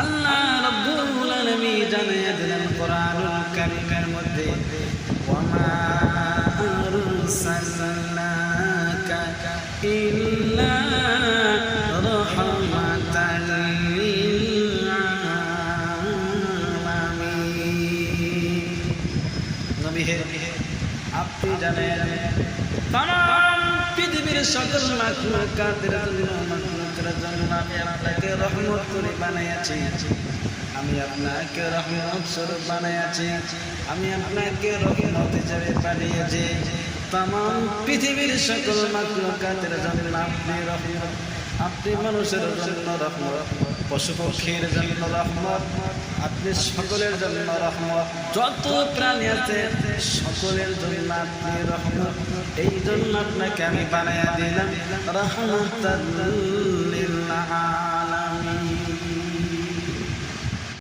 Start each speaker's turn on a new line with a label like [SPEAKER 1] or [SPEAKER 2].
[SPEAKER 1] আল্লাহ রব্বুল আলামিন জানিয়ে দিলেন কোরআনুল কারীমের মধ্যে, ওয়ামা আরসালনাকা ইল্লা রাহমাতাল লিল আলামিন। নবী হে আপনি জানেন, তাম পৃথিবীর সকল মাখলুকাতের জন্য আপনাকে রহমত করে বানাইয়াছি। আমি আপনাকে রহমত স্বরূপ বানাইয়াছি। আমি আপনাকে রহমত হিসাবে পাঠিয়েছি তাম পৃথিবীর সকল মাখলুকাতের জন্য আপনি রহমত। আপনি মানুষের জন্য রহমত, পশু পক্ষীর জন্য রহমত, আপনি সকলের জন্য রহমত, যত প্রাণী আছে সকলের জন্য আপনি রহমত। এই জন্য আপনাকে আমি বানাইয়া দিলাম। রহমত لها